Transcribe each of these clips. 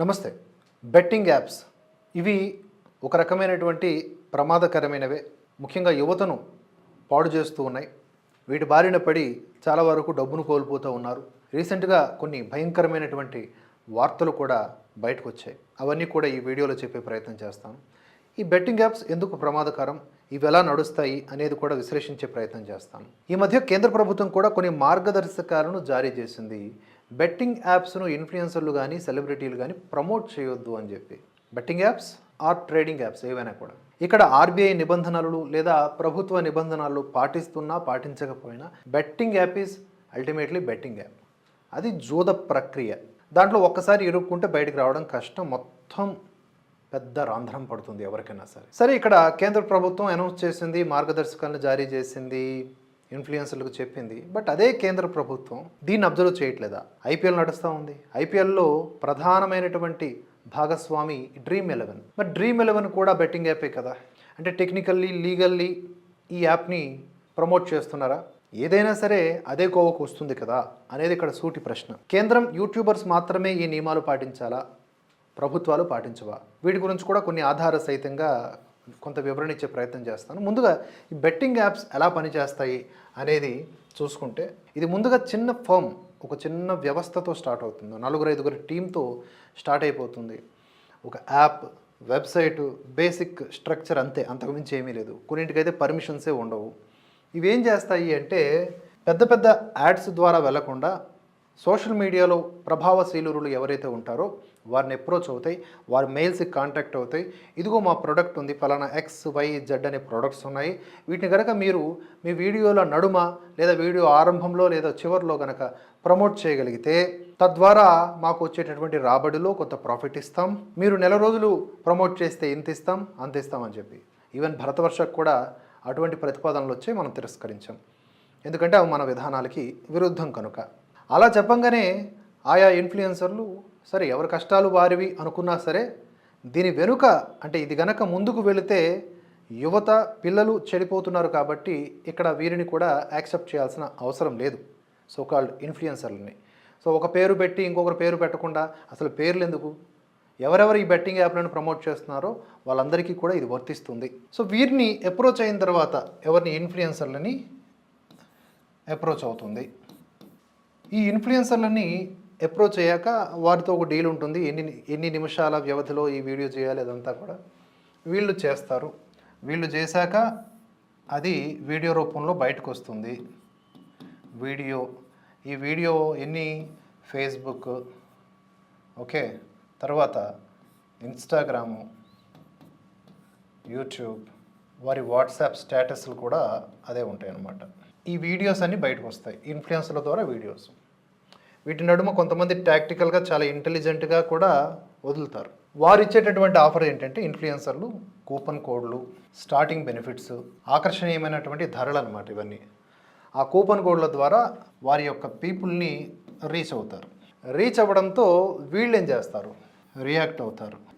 నమస్తే. Betting apps. ఇవి ఒక రకమైనటువంటి ప్రమాదకరమైనవే. ముఖ్యంగా యువతను పాడు చేస్తూ ఉన్నాయి. వీటి బారిన పడి చాలా వరకు డబ్బును కోల్పోతూ ఉన్నారు. రీసెంట్గా కొన్ని భయంకరమైనటువంటి వార్తలు కూడా బయటకు వచ్చాయి అవన్నీ కూడా ఈ వీడియోలో చెప్పే ప్రయత్నం చేస్తాను. ఈ బెట్టింగ్ యాప్స్ ఎందుకు ప్రమాదకరం? ఇవి ఎలా నడుస్తాయి అనేది కూడా విశ్లేషించే ప్రయత్నం చేస్తాను. ఈ మధ్య కేంద్ర ప్రభుత్వం కూడా కొన్ని మార్గదర్శకాలను జారీ చేసింది. బెట్టింగ్ యాప్స్ను ఇన్ఫ్లుయెన్సర్లు కానీ సెలబ్రిటీలు కానీ ప్రమోట్ చేయొద్దు అని చెప్పి. Betting apps or trading apps ఏవైనా కూడా. ఇక్కడ ఆర్బీఐ నిబంధనలు లేదా ప్రభుత్వ నిబంధనలు పాటిస్తున్నా పాటించకపోయినా betting app is ultimately betting app. అది జూద ప్రక్రియ. దాంట్లో ఒక్కసారి ఇరుక్కుంటే బయటకు రావడం కష్టం. మొత్తం పెద్ద రాంధ్రం పడుతుంది ఎవరికైనా సరే. సరే ఇక్కడ కేంద్ర ప్రభుత్వం అనౌన్స్ చేసింది మార్గదర్శకాలను జారీ చేసింది ఇన్ఫ్లుయెన్సర్లకు చెప్పింది. బట్ అదే కేంద్ర ప్రభుత్వం దీన్ని అబ్జర్వ్ చేయట్లేదా? ఐపీఎల్ నడుస్తూ ఉంది. ఐపీఎల్లో ప్రధానమైనటువంటి భాగస్వామి dream eleven. But dream eleven కూడా బెట్టింగ్ యాపే కదా? అంటే టెక్నికల్లీ లీగల్లీ ఈ యాప్ని ప్రమోట్ చేస్తున్నారా? ఏదైనా సరే అదే కోవకు వస్తుంది కదా అనేది ఇక్కడ సూటి ప్రశ్న. కేంద్రం యూట్యూబర్స్ మాత్రమే ఈ నియమాలు పాటించాలా? ప్రభుత్వాలు పాటించవా? వీటి గురించి కూడా కొన్ని ఆధార సహితంగా కొంత వివరణ ఇచ్చే ప్రయత్నం చేస్తాను. ముందుగా ఈ బెట్టింగ్ యాప్స్ ఎలా పనిచేస్తాయి అనేది చూసుకుంటే ఇది ముందుగా చిన్న ఫర్మ్ ఒక చిన్న వ్యవస్థతో స్టార్ట్ అవుతుంది. నలుగురు ఐదుగురు టీంతో స్టార్ట్ అయిపోతుంది. ఒక యాప్ వెబ్సైట్ బేసిక్ స్ట్రక్చర్ అంతే అంతకుమించి ఏమీ లేదు. కొన్నింటికైతే పర్మిషన్సే ఉండవు. ఇవేం చేస్తాయి అంటే పెద్ద పెద్ద యాడ్స్ ద్వారా వెళ్ళకుండా సోషల్ మీడియాలో ప్రభావశీలురులు ఎవరైతే ఉంటారో వారిని అప్రోచ్ అవుతాయి వారి మెయిల్స్కి కాంటాక్ట్ అవుతాయి. ఇదిగో మా ప్రోడక్ట్ ఉంది ఫలానా ఎక్స్ వై జెడ్ అనే ప్రోడక్ట్స్ ఉన్నాయి. వీటిని కనుక మీరు మీ వీడియోల నడుమ లేదా వీడియో ఆరంభంలో లేదా చివరిలో కనుక ప్రమోట్ చేయగలిగితే తద్వారా మాకు వచ్చేటటువంటి రాబడిలో కొంత ప్రాఫిట్ ఇస్తాం. మీరు నెల రోజులు ప్రమోట్ చేస్తే ఇంత ఇస్తాం అంత ఇస్తాం అని చెప్పి. ఈవెన్ భరతవర్షకు కూడా అటువంటి ప్రతిపాదనలు వచ్చి మనం తిరస్కరించాం. ఎందుకంటే అవి మన విధానాలకి విరుద్ధం కనుక. అలా చెప్పంగానే ఆయా ఇన్ఫ్లుయెన్సర్లు సరే ఎవరి కష్టాలు వారివి అనుకున్నా సరే దీని వెనుక అంటే ఇది గనక ముందుకు వెళితే యువత పిల్లలు చెడిపోతున్నారు కాబట్టి ఇక్కడ వీరిని కూడా యాక్సెప్ట్ చేయాల్సిన అవసరం లేదు. So called ఇన్ఫ్లుయెన్సర్లని. సో ఒక పేరు పెట్టి ఇంకొకరు పేరు పెట్టకుండా అసలు పేర్లు ఎందుకు? ఎవరెవరు ఈ బెట్టింగ్ యాప్లను ప్రమోట్ చేస్తున్నారో వాళ్ళందరికీ కూడా ఇది వర్తిస్తుంది. సో వీరిని అప్రోచ్ అయిన తర్వాత ఎవరిని ఇన్ఫ్లుయెన్సర్లని అప్రోచ్ అవుతుంది? ఈ ఇన్ఫ్లుయెన్సర్లని అప్రోచ్ అయ్యాక వారితో ఒక డీల్ ఉంటుంది. ఎన్ని ఎన్ని నిమిషాల వ్యవధిలో ఈ వీడియో చేయాలి అదంతా కూడా వీళ్ళు చేస్తారు. వీళ్ళు చేశాక అది వీడియో రూపంలో బయటకు వస్తుంది. వీడియో ఈ వీడియో ఎన్ని? Facebook okay. తర్వాత ఇన్స్టాగ్రాము యూట్యూబ్ వారి వాట్సాప్ స్టేటస్లు కూడా అదే ఉంటాయి అన్నమాట ఈ వీడియోస్ అన్నీ బయటకు వస్తాయి. ఇన్ఫ్లుయెన్స్ల ద్వారా వీడియోస్. వీటి నడుమ కొంతమంది టాక్టికల్గా చాలా ఇంటెలిజెంట్గా కూడా వదులుతారు. వారు ఇచ్చేటటువంటి ఆఫర్ ఏంటంటే ఇన్ఫ్లుయెన్సర్లు కూపన్ కోడ్లు స్టార్టింగ్ బెనిఫిట్స్ ఆకర్షణీయమైనటువంటి ధరలు అనమాట ఇవన్నీ. ఆ కూపన్ కోడ్ల ద్వారా వారి యొక్క పీపుల్ని రీచ్ అవుతారు. రీచ్ అవ్వడంతో వీళ్ళు ఏం చేస్తారు? రియాక్ట్ అవుతారు.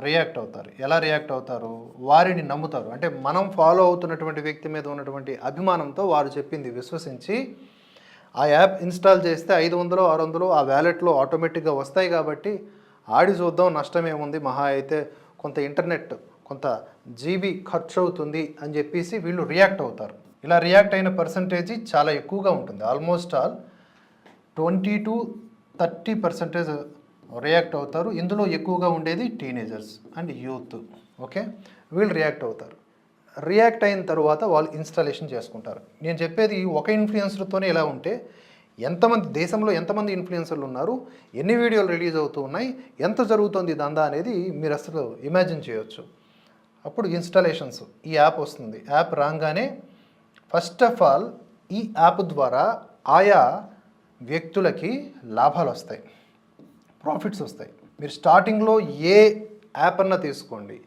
రియాక్ట్ అవుతారు. ఎలా రియాక్ట్ అవుతారు? వారిని నమ్ముతారు. అంటే మనం ఫాలో అవుతున్నటువంటి వ్యక్తి మీద ఉన్నటువంటి అభిమానంతో వారు చెప్పింది విశ్వసించి ఆ యాప్ ఇన్స్టాల్ చేస్తే ఐదు వందలు ఆరు వందలు ఆ వ్యాలెట్లో ఆటోమేటిక్గా వస్తాయి కాబట్టి ఆడి చూద్దాం నష్టమేముంది మహా అయితే కొంత ఇంటర్నెట్ కొంత జీబీ ఖర్చు అవుతుంది అని చెప్పేసి వీళ్ళు రియాక్ట్ అవుతారు. ఇలా రియాక్ట్ అయిన పర్సంటేజ్ చాలా ఎక్కువగా ఉంటుంది. Almost all twenty to thirty percentage react అవుతారు. ఇందులో ఎక్కువగా ఉండేది టీనేజర్స్ అండ్ యూత్ ఓకే వీళ్ళు రియాక్ట్ అవుతారు. రియాక్ట్ అయిన తర్వాత వాళ్ళు ఇన్స్టాలేషన్ చేసుకుంటారు. నేను చెప్పేది ఒక ఇన్ఫ్లుయెన్సర్తోనే ఇలా ఉంటే ఎంతమంది దేశంలో ఎంతమంది ఇన్ఫ్లుయెన్సర్లు ఉన్నారు ఎన్ని వీడియోలు రిలీజ్ అవుతూ ఉన్నాయి ఎంత జరుగుతుంది దందా అనేది మీరు అసలు ఇమాజిన్ చేయొచ్చు. అప్పుడు ఇన్స్టాలేషన్స్ ఈ యాప్ వస్తుంది. యాప్ రాగానే ఫస్ట్ ఆఫ్ ఆల్ ఈ యాప్ ద్వారా ఆయా వ్యక్తులకి లాభాలు వస్తాయి. ప్రాఫిట్స్ వస్తాయి. మీరు స్టార్టింగ్లో ఏ యాప్ అన్నా తీసుకోండి.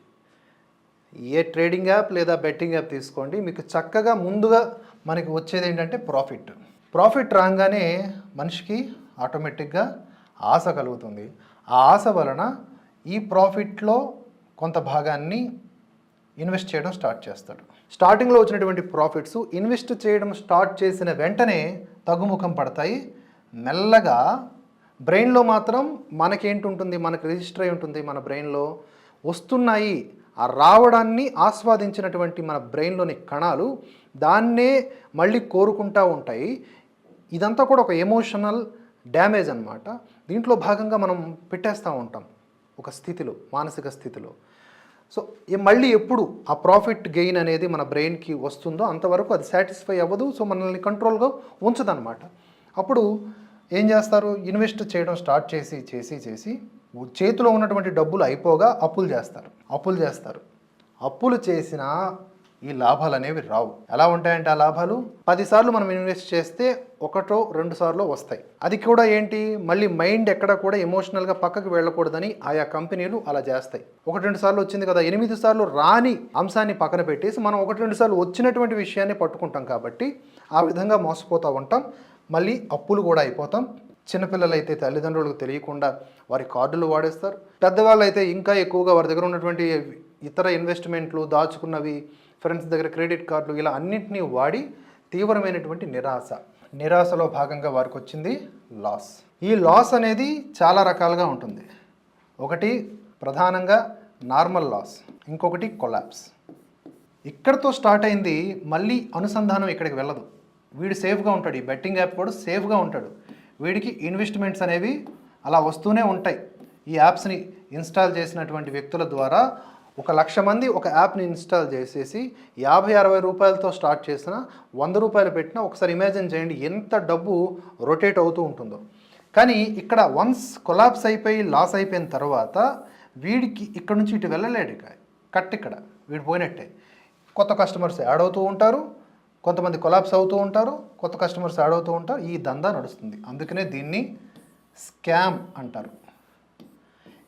ఏ ట్రేడింగ్ యాప్ లేదా బెట్టింగ్ యాప్ తీసుకోండి మీకు చక్కగా ముందుగా మనకి వచ్చేది ఏంటంటే ప్రాఫిట్. ప్రాఫిట్ రాగానే మనిషికి ఆటోమేటిక్గా ఆశ కలుగుతుంది. ఆ ఆశ వలన ఈ ప్రాఫిట్లో కొంత భాగాన్ని ఇన్వెస్ట్ చేయడం స్టార్ట్ చేస్తాడు. స్టార్టింగ్లో వచ్చినటువంటి ప్రాఫిట్స్ ఇన్వెస్ట్ చేయడం స్టార్ట్ చేసిన వెంటనే తగ్గుముఖం పడతాయి. మెల్లగా బ్రెయిన్లో మాత్రం మనకేంటి ఉంటుంది మనకు రిజిస్టర్ అయి ఉంటుంది మన బ్రెయిన్లో వస్తున్నాయి ఆ రావడాన్ని ఆస్వాదించినటువంటి మన బ్రెయిన్లోని కణాలు దాన్నే మళ్ళీ కోరుకుంటూ ఉంటాయి. ఇదంతా కూడా ఒక ఎమోషనల్ డ్యామేజ్ అన్నమాట. దీంట్లో భాగంగా మనం పెట్టేస్తూ ఉంటాం ఒక స్థితిలో మానసిక స్థితిలో. సో మళ్ళీ ఎప్పుడు ఆ ప్రాఫిట్ గెయిన్ అనేది మన బ్రెయిన్కి వస్తుందో అంతవరకు అది సాటిస్ఫై అవ్వదు. సో మనల్ని కంట్రోల్గా ఉంచదన్నమాట. అప్పుడు ఏం చేస్తారు? ఇన్వెస్ట్ చేయడం స్టార్ట్ చేసి చేసి చేసి చేతిలో ఉన్నటువంటి డబ్బులు అయిపోగా అప్పులు చేస్తారు. అప్పులు చేస్తారు. అప్పులు చేసిన ఈ లాభాలు అనేవి రావు. ఎలా ఉంటాయంటే ఆ లాభాలు? పదిసార్లు మనం ఇన్వెస్ట్ చేస్తే ఒకటో రెండు సార్లు వస్తాయి. అది కూడా ఏంటి? మళ్ళీ మైండ్ ఎక్కడ కూడా ఎమోషనల్గా పక్కకు వెళ్ళకూడదని ఆయా కంపెనీలు అలా చేస్తాయి. ఒకటి రెండు సార్లు వచ్చింది కదా ఎనిమిది సార్లు రాని అంశాన్ని పక్కన పెట్టేసి మనం ఒకటి రెండు సార్లు వచ్చినటువంటి విషయాన్ని పట్టుకుంటాం కాబట్టి ఆ విధంగా మోసపోతూ ఉంటాం. మళ్ళీ అప్పులు కూడా అయిపోతాం. చిన్నపిల్లలు అయితే తల్లిదండ్రులకు తెలియకుండా వారి కార్డులు వాడేస్తారు. పెద్దవాళ్ళు అయితే ఇంకా ఎక్కువగా వారి దగ్గర ఉన్నటువంటి ఇతర ఇన్వెస్ట్మెంట్లు దాచుకున్నవి ఫ్రెండ్స్ దగ్గర క్రెడిట్ కార్డులు ఇలా అన్నింటినీ వాడి తీవ్రమైనటువంటి నిరాశ. నిరాశలో భాగంగా వారికి వచ్చింది లాస్. ఈ లాస్ అనేది చాలా రకాలుగా ఉంటుంది. ఒకటి ప్రధానంగా నార్మల్ లాస్ ఇంకొకటి కొలాప్స్. ఇక్కడతో స్టార్ట్ అయింది మళ్ళీ అనుసంధానం ఇక్కడికి వెళ్ళదు. వీడు సేఫ్గా ఉంటాడు. ఈ బెట్టింగ్ యాప్ కూడా సేఫ్గా ఉంటాడు. వీడికి ఇన్వెస్ట్మెంట్స్ అనేవి అలా వస్తూనే ఉంటాయి. ఈ యాప్స్ని ఇన్స్టాల్ చేసినటువంటి వ్యక్తుల ద్వారా ఒక లక్ష మంది ఒక యాప్ని ఇన్స్టాల్ చేసేసి యాభై అరవై రూపాయలతో స్టార్ట్ చేసిన వంద రూపాయలు పెట్టినా ఒకసారి ఇమాజిన్ చేయండి ఎంత డబ్బు రొటేట్ అవుతూ ఉంటుందో. కానీ ఇక్కడ వన్స్ కొలాప్స్ అయిపోయి లాస్ అయిపోయిన తర్వాత వీడికి ఇక్కడ నుంచి ఇటు వెళ్ళలేడు ఇక. కట్ ఇక్కడ. వీడు పోయినట్టే. కొత్త కస్టమర్స్ యాడ్ అవుతూ ఉంటారు. కొంతమంది కొలాప్స్ అవుతూ ఉంటారు కొత్త కస్టమర్స్ యాడ్ అవుతూ ఉంటారు ఈ దందా నడుస్తుంది. అందుకనే దీన్ని స్కామ్ అంటారు.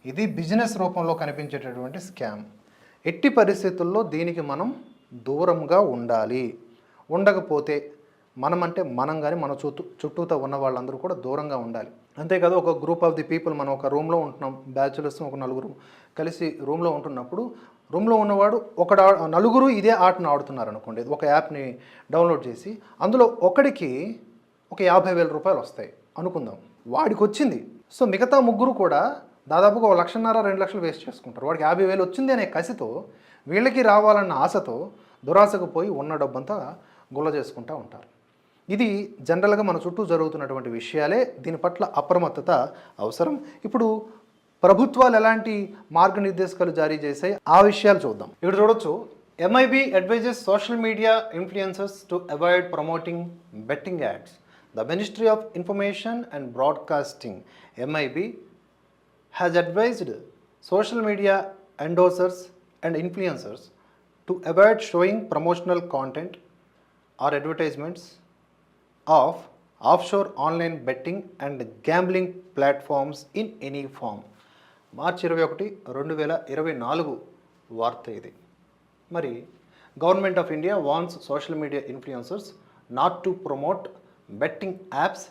ఇది బిజినెస్ రూపంలో కనిపించేటటువంటి స్కామ్. ఎట్టి పరిస్థితుల్లో దీనికి మనం దూరంగా ఉండాలి. ఉండకపోతే మనం అంటే మనం కానీ మన చుట్టూ చుట్టూతో ఉన్న వాళ్ళందరూ కూడా దూరంగా ఉండాలి. అంతేకాదు ఒక గ్రూప్ ఆఫ్ ది పీపుల్ మనం ఒక రూమ్లో ఉంటున్నాం బ్యాచులర్స్ ఒక నలుగురు కలిసి రూమ్లో ఉంటున్నప్పుడు రూమ్లో ఉన్నవాడు ఒక నలుగురు ఇదే ఆటను ఆడుతున్నారు అనుకోండి ఒక యాప్ని డౌన్లోడ్ చేసి అందులో ఒకడికి ఒక యాభై వేల రూపాయలు వస్తాయి. అనుకుందాం. వాడికి వచ్చింది సో మిగతా ముగ్గురు కూడా దాదాపుగా ఒక లక్షన్నర రెండు లక్షలు వేస్ట్ చేసుకుంటారు. వాడికి యాభై వేలు వచ్చింది అనే కసితో వీళ్ళకి రావాలన్న ఆశతో దురాశకు పోయి ఉన్న డబ్బంతా గుల్ల చేసుకుంటూ ఉంటారు. ఇది జనరల్గా మన చుట్టూ జరుగుతున్నటువంటి విషయాలే. దీని పట్ల అప్రమత్తత అవసరం. ఇప్పుడు ప్రభుత్వాలు ఎలాంటి మార్గనిర్దేశకాలు జారీ చేశాయి? ఆ విషయాలు చూద్దాం. ఇక్కడ చూడొచ్చు. MIB advises social media influencers to avoid promoting betting ads the ministry of information and broadcasting MIB has advised social media endorsers and influencers to avoid showing promotional content or advertisements of offshore online betting and gambling platforms in any form మార్చి ఇరవై ఒకటి రెండు వేల ఇరవై నాలుగు వార్త ఇది. మరి government of India warns social media influencers not to promote betting apps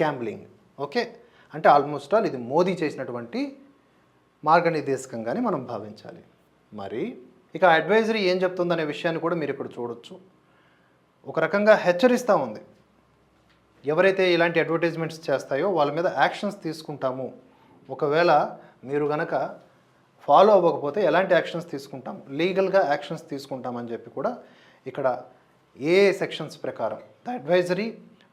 gambling okay? అంటే ఆల్మోస్ట్ ఆల్ ఇది మోదీ చేసినటువంటి మార్గనిర్దేశకంగానే మనం భావించాలి. మరి ఇక అడ్వైజరీ ఏం చెప్తుందనే విషయాన్ని కూడా మీరు ఇక్కడ చూడొచ్చు. ఒక రకంగా హెచ్చరిస్తూ ఉంది. ఎవరైతే ఇలాంటి అడ్వర్టైజ్మెంట్స్ చేస్తాయో వాళ్ళ మీద యాక్షన్స్ తీసుకుంటాము. ఒకవేళ మీరు కనుక ఫాలో అవ్వకపోతే ఎలాంటి యాక్షన్స్ తీసుకుంటాం? లీగల్గా యాక్షన్స్ తీసుకుంటామని చెప్పి కూడా ఇక్కడ ఏ సెక్షన్స్ ప్రకారం the advisory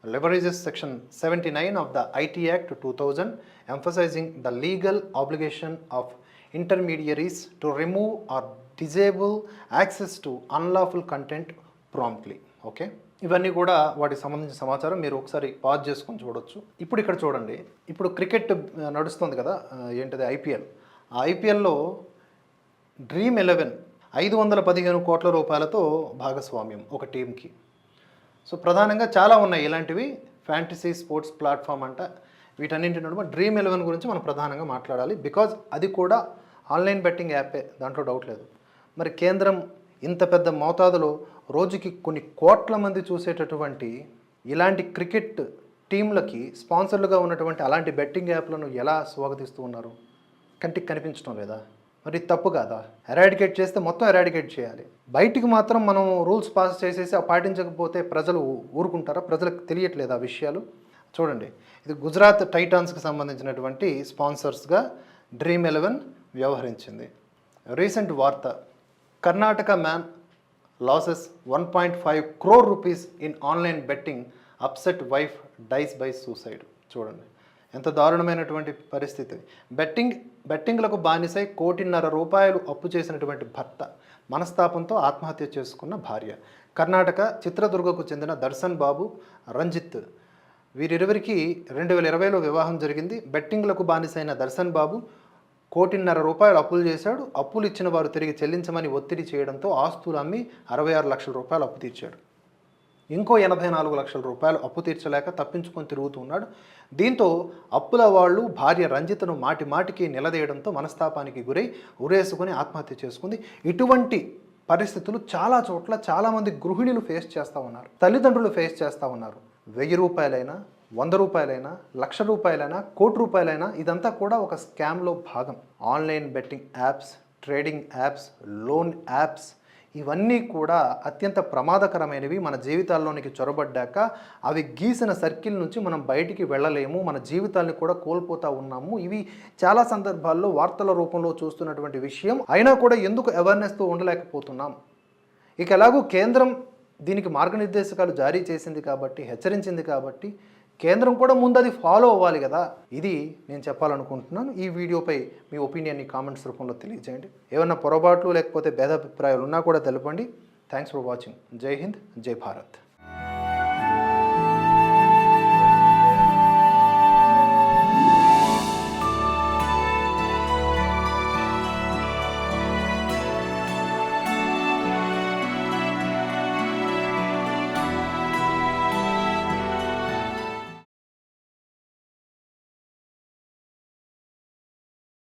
leverages section seventy nine of the IT act two thousand emphasising the legal obligation of intermediaries to remove or disable access to unlawful content promptly okay ఇవన్నీ కూడా వాటికి సంబంధించిన సమాచారం మీరు ఒకసారి పాజ్ చేసుకొని చూడొచ్చు. ఇప్పుడు ఇక్కడ చూడండి. ఇప్పుడు క్రికెట్ నడుస్తుంది కదా ఏంటిది ఐపీఎల్. ఆ ఐపీఎల్లో డ్రీమ్ ఎలెవెన్ ఐదు వందల పదిహేను కోట్ల రూపాయలతో భాగస్వామ్యం ఒక టీంకి సో ప్రధానంగా చాలా ఉన్నాయి ఇలాంటివి. ఫ్యాంటసీ స్పోర్ట్స్ ప్లాట్ఫామ్ అంట. వీటన్నింటి నడుమ డ్రీమ్ ఎలెవెన్ గురించి మనం ప్రధానంగా మాట్లాడాలి. బికాజ్ అది కూడా ఆన్లైన్ బెట్టింగ్ యాపే దాంట్లో డౌట్ లేదు. మరి కేంద్రం ఇంత పెద్ద మోతాదులో రోజుకి కొన్ని కోట్ల మంది చూసేటటువంటి ఇలాంటి క్రికెట్ టీంలకి స్పాన్సర్లుగా ఉన్నటువంటి అలాంటి బెట్టింగ్ యాప్లను ఎలా స్వాగతిస్తూ ఉన్నారు? కంటికి కనిపించడం లేదా? మరి తప్పు కాదా? ఎరాడికేట్ చేస్తే మొత్తం ఎరాడికేట్ చేయాలి. బయటికి మాత్రం మనం రూల్స్ పాస్ చేసేసి పాటించకపోతే ప్రజలు ఊరుకుంటారా? ప్రజలకు తెలియట్లేదు ఆ విషయాలు? చూడండి. ఇది గుజరాత్ టైటాన్స్కి సంబంధించినటువంటి స్పాన్సర్స్గా డ్రీమ్ ఎలెవెన్ వ్యవహరించింది. రీసెంట్ వార్త. Karnataka man loses one point five crore rupees in online betting upset wife dies by suicide చూడండి. ఎంత దారుణమైనటువంటి పరిస్థితి. బెట్టింగ్ బెట్టింగ్లకు బానిసై కోటిన్నర రూపాయలు అప్పు చేసినటువంటి భర్త మనస్తాపంతో ఆత్మహత్య చేసుకున్న భార్య. కర్ణాటక చిత్రదుర్గకు చెందిన దర్శన్ బాబు రంజిత్ వీరిరువురికి రెండు వేల ఇరవైలో వివాహం జరిగింది. బెట్టింగ్లకు బానిసైన దర్శన్ బాబు కోటిన్నర రూపాయలు అప్పులు చేశాడు. అప్పులు ఇచ్చిన వారు తిరిగి చెల్లించమని ఒత్తిడి చేయడంతో ఆస్తులు అమ్మి అరవై ఆరు లక్షల రూపాయలు అప్పు తీర్చాడు. ఇంకో ఎనభై నాలుగు లక్షల రూపాయలు అప్పు తీర్చలేక తప్పించుకొని తిరుగుతున్నాడు దీంతో అప్పుల వాళ్ళు భార్య రంజితను మాటి మాటికి నిలదీయడంతో మనస్తాపానికి గురై ఉరేసుకొని ఆత్మహత్య చేసుకుంది. ఇటువంటి పరిస్థితులు చాలా చోట్ల చాలామంది గృహిణులు ఫేస్ చేస్తూ ఉన్నారు. తల్లిదండ్రులు ఫేస్ చేస్తూ ఉన్నారు. వెయ్యి రూపాయలైనా వంద రూపాయలైనా లక్ష రూపాయలైనా కోటి రూపాయలైనా ఇదంతా కూడా ఒక స్కామ్లో భాగం. Online betting apps trading apps loan apps ఇవన్నీ కూడా అత్యంత ప్రమాదకరమైనవి. మన జీవితాల్లోనికి చొరబడ్డాక అవి గీసిన సర్కిల్ నుంచి మనం బయటికి వెళ్ళలేము. మన జీవితాల్ని కూడా కోల్పోతూ ఉన్నాము. ఇవి చాలా సందర్భాల్లో వార్తల రూపంలో చూస్తున్నటువంటి విషయం. అయినా కూడా ఎందుకు అవేర్నెస్తో ఉండలేకపోతున్నాం? ఇక ఎలాగూ కేంద్రం దీనికి మార్గనిర్దేశకాలు జారీ చేసింది కాబట్టి హెచ్చరించింది కాబట్టి కేంద్రం కూడా ముందు అది ఫాలో అవ్వాలి కదా. ఇది నేను చెప్పాలనుకుంటున్నాను. ఈ వీడియోపై మీ ఒపీనియన్ని కామెంట్స్ రూపంలో తెలియజేయండి. ఏమైనా పొరపాట్లు లేకపోతే భేదాభిప్రాయాలు ఉన్నా కూడా తెలపండి. థ్యాంక్స్ ఫర్ వాచింగ్ జై హింద్ జై భారత్.